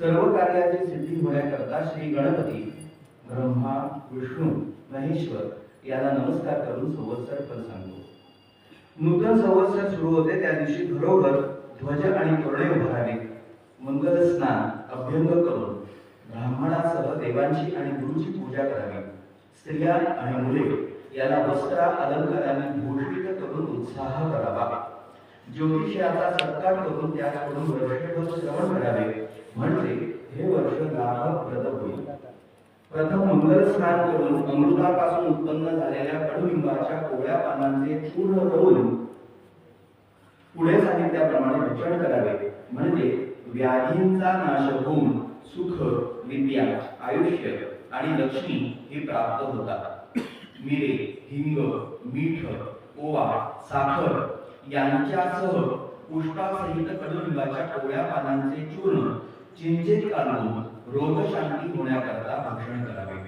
सर्व कार्याची सिद्धी होण्याकरता श्री गणपती ब्रह्मा विष्णू महेश्वर याला नमस्कार करून संवत्सर फल सांगतो. नूतन संवत्सर सुरू होते त्या दिवशी घरोघर ध्वज आणि तोरणे उभारावे मंगल स्नान अभ्यंग करून ब्राह्मणासह देवांची आणि गुरुची पूजा करावी. स्त्रिया आणि मुले याला वस्त्र अलंकाराने भूषित करून उत्साह करावा. ज्योतिषाचा सत्कार करून त्याकडून वर्षभर श्रवण करावे. म्हणजे हे वर्ष लाभप्रद होईल. प्रथम मंगल स्नान करून अमृतापासून उत्पन्न झालेल्या कडुलिंबाच्या कोवळ्या पानांचे चूर्ण करून पुढे सांगितल्याप्रमाणे भक्षण करावे. म्हणजे व्याधींचा नाश होऊन सुख विद्या आयुष्य आणि लक्ष्मी हे प्राप्त होतात. मिरे हिंग मीठ ओवा साखर यांच्यासह पुष्पासहित कडुलिंबाच्या कोवळ्या पानांचे चूर्ण चिंचेत काढून रोगशांती होण्याकरता भक्षण करावे.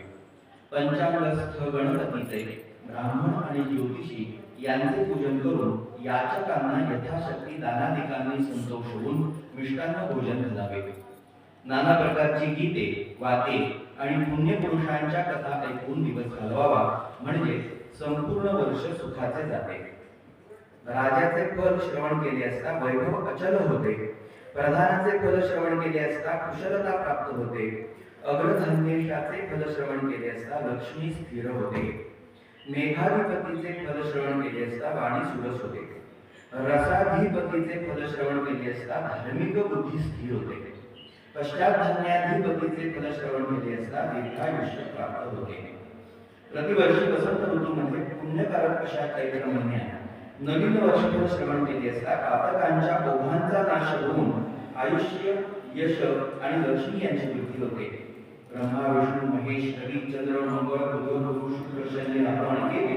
पंचांगस्थ गणपतीचे ब्राह्मण आणि ज्योतिषी यांचे पूजन करून याचकांना यथाशक्ती दानाधिकांनी संतोष होऊन मिष्टान्न भोजन घालावे नाना प्रकारची गीते वाते आणि पुण्यपुरुषांच्या कथा ऐकून दिवस घालवावा म्हणजे संपूर्ण वर्ष सुखाचे जाते. राजाचे पद श्रवण केले असता वैभव अचल होते. प्रधानाचे फलश्रवण केले असता कुशलता प्राप्त होते. अग्रधन्येशाचे फलश्रवण केले असता लक्ष्मी स्थिर होते. मेघाधिपतीचे फलश्रवण केले असता वाणी सुरस होते. रसाधिपतीचे फलश्रवण केले असता धार्मिक बुद्धी स्थिर होते. पश्चात धान्याधिपतीचे फलश्रवण केले असता दीर्घायुष्य प्राप्त होते. प्रतिवर्षी वसंत ऋतूमध्ये पुण्यकारक अशा चैत्र महिन्यात नवीन वर्षभर श्रवण केले असता पातकांच्या ओघांचा नाश होऊन आयुष्य यश आणि लक्ष्मी यांची वृद्धी होते. ब्रह्मा विष्णू महेश हरी चंद्र मंगळ बुध गुरु शुक्र शनी राहू केले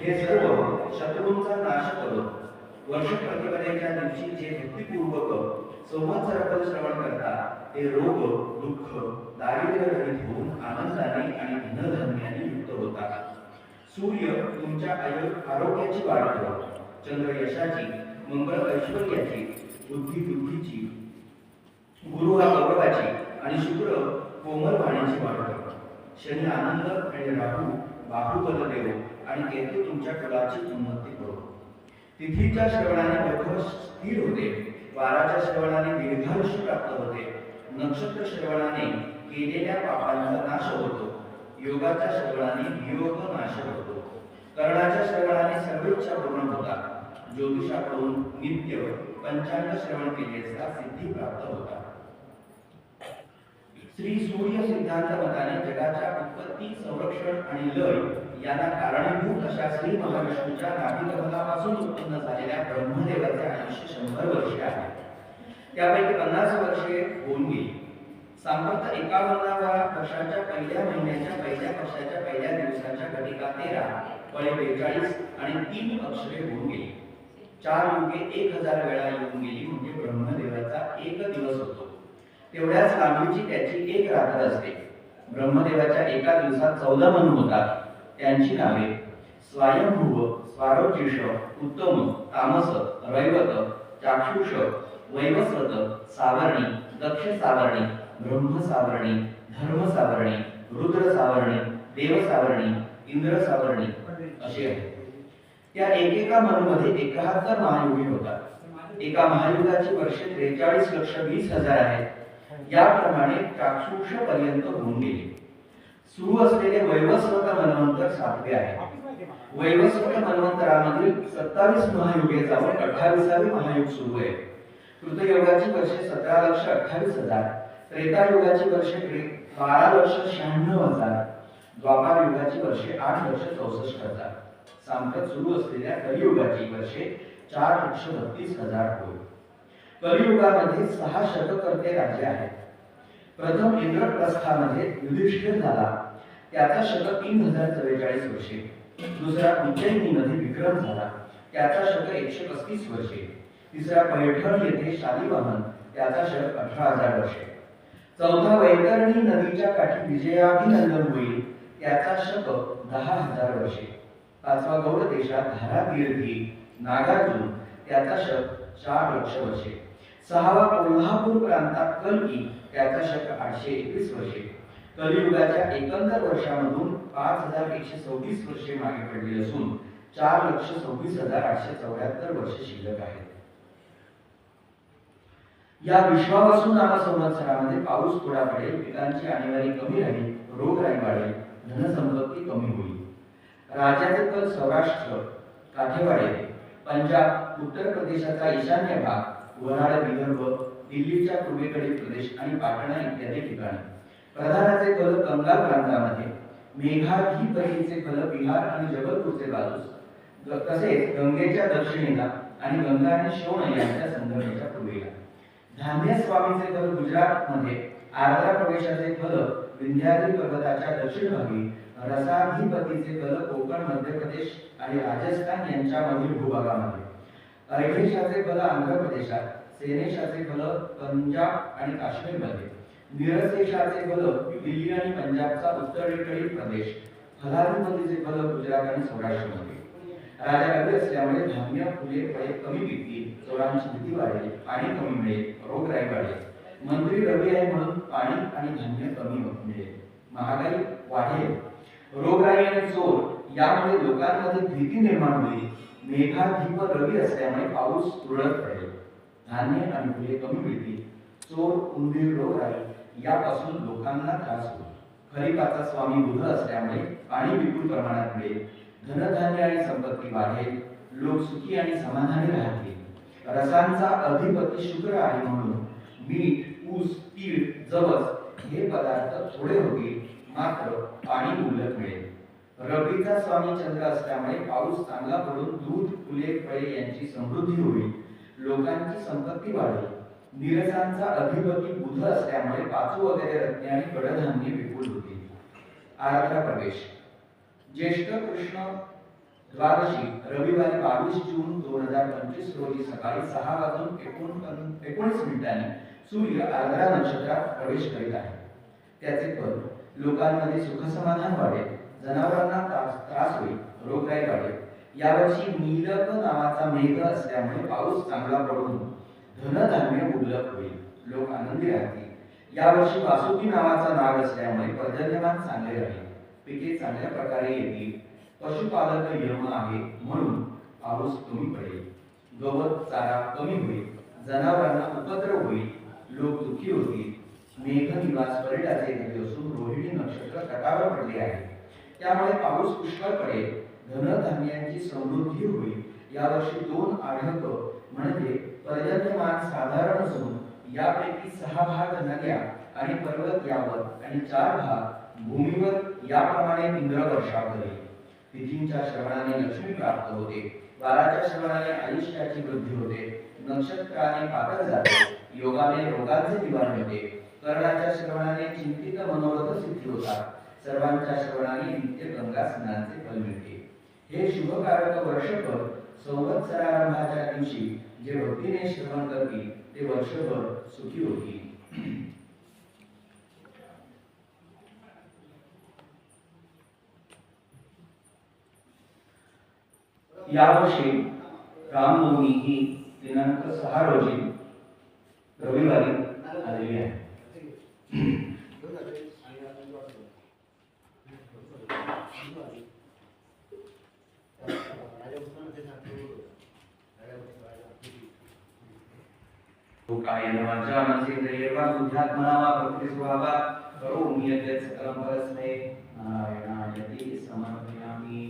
हे सर्व शत्रूंचा नाश करत वर्ष प्रतिपदेच्या दिवशी जे भक्तीपूर्वक संवत्सरफल श्रवण करतात ते रोग दुःख दारिद्र्य रहित होऊन आनंदाने आणि धनधान्याने युक्त होतात. सूर्य तुमच्या आयु आरोग्याची वाढ करतो चंद्र यशाची मंगळ ऐश्वर्याची बुद्धी बुद्धीची गुरु हा गौरवाची आणि शुक्र कोमल वाणीची वाढ करतो शनी आनंद आणि राहू बाहुबल देव आणि केतू तुमच्या कुलाची उन्नती करो. तिथीच्या श्रवणाने वैभव स्थिर होते. वाराच्या श्रवणाने दीर्घायुष्य प्राप्त होते. नक्षत्र श्रवणाने केलेल्या पापांचा नाश होतो. योगाच्या श्रवणाने वियोग नाश होतो. कर्णाच्या श्रवणाने सर्व इच्छा पूर्ण होतात. ज्योतिषाकडून नित्य पंचांग श्रवण केले असता सिद्धी प्राप्त होतात श्री सूर्य सिद्धांत मताने जगाच्या उत्पत्ती संरक्षण आणि लय यांना कारणीभूत अशा श्री महाविष्णूच्या नाभिकमलापासून उत्पन्न झालेल्या ब्रह्मदेवाचे आयुष्य शंभर वर्षे आहे. त्यापैकी पन्नास वर्षे होऊन गेली. सांप्रत एकावन्नाव्या वर्षाच्या पहिल्या महिन्याच्या पहिल्या वर्षाच्या पहिल्या दिवसाच्या घटिका तेरा फळे बेचाळीस आणि तीन अक्षरे होऊन गेली. चार युगे एक हजार वेळा येऊन गेली म्हणजे ब्रह्मदेवाचा एक दिवस होतो. तेवढ्याच लांबीची त्याची एक रात्र असते. ब्रह्मदेवाच्या एका दिवसात चौदा मन होतात. त्यांची नावे स्वयंभुव स्वारोचिष उत्तम तामस रैवत चाक्षुष वैवस्वत सावरणी दक्ष सावरणी ब्रह्म सावरणी धर्म सावरणी रुद्र सावरणी देव सावरणी इंद्र सावरणी असे आहे या एकेका मनुमध्ये एकाहत्तर महायुगी होतात. एका महायुगाची वर्षे त्रेचाळीस लक्ष वीस हजार आहेत. याप्रमाणे चाक्षुष पर्यंत होऊन गेले. सुरू असलेले वैवस्वत मनवंतर सातवे आहे वैवस्वत मनवंतरामधील सत्तावीस महायुगे जाऊन अठ्ठावीसावे महायुग सुरू आहे. कृतयुगाची वर्षे सतरा लक्ष अठ्ठावीस हजार. त्रेतायुगाची वर्षे बारा लक्ष शहाण्णव हजार. द्वापार युगाची वर्षे आठ लक्ष चौसष्ट हजार. सांप्रत सुरू असलेल्या कलियुगाची वर्षे चार लक्ष बत्तीस हजार होय. कलियुगामध्ये सहा शतकर्ते राज्य आहेत. प्रथम इंद्रप्रस्थामध्ये युधिष्ठिर झाला. त्याचा शतक तीन हजार चव्वेचाळीस वर्षे. दुसरा उज्जैनीमध्ये विक्रम झाला. त्याचा शतक एकशे पस्तीस वर्षे. तिसरा पैठण येथे शालिवाहन. त्याचा शतक अठरा हजार वर्षे. चौथा वैतरणी नदीच्या काठी विजयाभिनंदन होईल. त्याचा शतक दहा हजार वर्षे. पाचवा गौड देशात धारातीर्थी नागार्जुन त्याचा शक चार लक्ष वर्षे. सहावा कोल्हापूर प्रांतात कलकी त्याचा शक आठशे एकवीस वर्षे. कलियुगाच्या एकंदर वर्षामधून पाच हजार एकशे सव्वीस वर्षे मागे पडली असून चार लक्ष सव्वीस हजार आठशे चौऱ्याहत्तर वर्ष शिल्लक आहेत. या विश्वापासून नामा संवत्सरामध्ये पाऊस थोडा पडेल पिकांची आणीबाणी कमी राहील रोगराई वाढेल धनसंपत्ती कमी होईल. राज्याचे कल सौराष्ट्र काठेवाडे पंजाब उत्तर प्रदेशाचा ईशान्य भाग वऱ्हाड विदर्भ दिल्लीच्या पूर्वेकडील प्रदेश आणि पाटणा इत्यादी ठिकाणी. प्रधानाचे कल बंगाल प्रांतामध्ये मेघाधिपतीचे कल बिहार आणि जबलपूरचे बाजूस तसेच गंगेच्या दक्षिणेला आणि गंगा आणि शोण यांच्या संगमेच्या पूर्वेला. धान्य स्वामीचे कल गुजरातमध्ये आर्द्रा प्रवेशाचे फल विंध्याद्री पर्वताच्या दक्षिण भागी रसाधिपतीचे कल कोकण मध्य प्रदेश आणि राजस्थान यांच्या मधील भूभागामध्ये. अर्घेशाचे फल आंध्र प्रदेशात सेनेशाचे कल पंजाब आणि काश्मीरमध्ये. निरसेशाचे फल दिल्ली आणि पंजाबचा उत्तरेकडील प्रदेश. फलाधिपतीचे फल गुजरात आणि सौराष्ट्रमध्ये. राजा रवी असल्यामुळे धान्य फुले फळे कमी पिकतील चोरांची भीती वाढेल पाणी कमी मिळेल रोगराई वाढेल. मंत्री रवी आहे म्हणून पाणी आणि धान्य कमी मिळेल. महागाई वाढेल. रोगराई आणि चोर यामुळे लोकांमध्ये भीती निर्माण होईल. मेघाधिप रवी असल्यामुळे पाऊस तुरळक पडेल. धान्य आणि फुले कमी मिळतील. चोर उंदीर रोगराई यापासून लोकांना त्रास होईल. खरीपाचा स्वामी बुध असल्यामुळे पाणी विपुल प्रमाणात मिळेल. धनधान्य आणि संपत्ती वाढेल. लोक सुखी आणि समाधानी राहतील. रसांचा अधिपती शुक्र आहे म्हणून मीठ ऊस तीळ जवस हे पदार्थ थोडे होतील. मात्र मिळेल. रबीचा स्वामी चंद्र असल्यामुळे पाऊस चांगला पडून दूध फुले फळे यांची समृद्धी होईल. लोकांची संपत्ती वाढेल. निरसांचा अधिपती बुध असल्यामुळे पाचू वगैरे रत्ने आणि कडधान्ये विपुल होतील. आराध्या प्रवेश ज्येष्ठ कृष्ण द्वादशी रविवारी बावीस जून दोन हजार पंचवीस रोजी सकाळी सहा वाजून एकोणीस मिनिटांनी सूर्य आर्द्रा नक्षत्रात प्रवेश करीत आहे. त्याचे पद लोकांमध्ये सुखसमाधान वाढेल जनावरांना त्रास त्रास होईल रोगराई वाढेल. यावर्षी नीलक नावाचा मेघ असल्यामुळे पाऊस चांगला पडून धनधान्य मुबलक होईल. लोक आनंदी राहतील. यावर्षी वासुकी नावाचा नाग असल्यामुळे पर्जन्यमान चांगले राहील. पिके चांगल्या प्रकारे येतील. पशुपालक यम आहे म्हणून पाऊस कमी पडेल. गवत चारा कमी होईल. जनावरांना उपद्रव होईल. लोक दुःखी होतील. मेघ निवास परिडाचे दिवस असून रोहिणी नक्षत्र तटावर पडले आहे त्यामुळे पाऊस पुष्कळ पडेल धनधान्यांची समृद्धी होईल यावर्षी दोन आढक म्हणजे पर्जन्यमान साधारण असून यापैकी सहा भाग नद्या आणि पर्वत यावर आणि चार भाग भूमीवर याप्रमाणे इंद्र वर्षा करेल तिथींच्या श्रवणाने लक्ष्मी प्राप्त होते बाराच्या श्रवणाने आयुष्याची वृद्धी होते नक्षत्राने पातळ जाते योगाने रोगांचे निवारण होते कर्णाच्या श्रवणाने चिंतित मनोरथ सिद्धी होतात. सर्वांच्या श्रवणाने नित्य गंगा स्नानाचे फल मिळते. हे शुभकारक वर्षभर संवत्सरारंभाच्या दिवशी जे भक्तीने श्रवण करतील ते वर्षभर सुखी होतील. यावर्षी रामनवमी ही दिनांक सहा रोजी रविवारी आलेली आहे. तो कायेन वाचा मनसेंद्रियर्वा बुद्ध्यात्मना वा प्रकृतिस्वभावा करोमि यद्यत् सकलं परस्मै नारायणायति समर्पयामि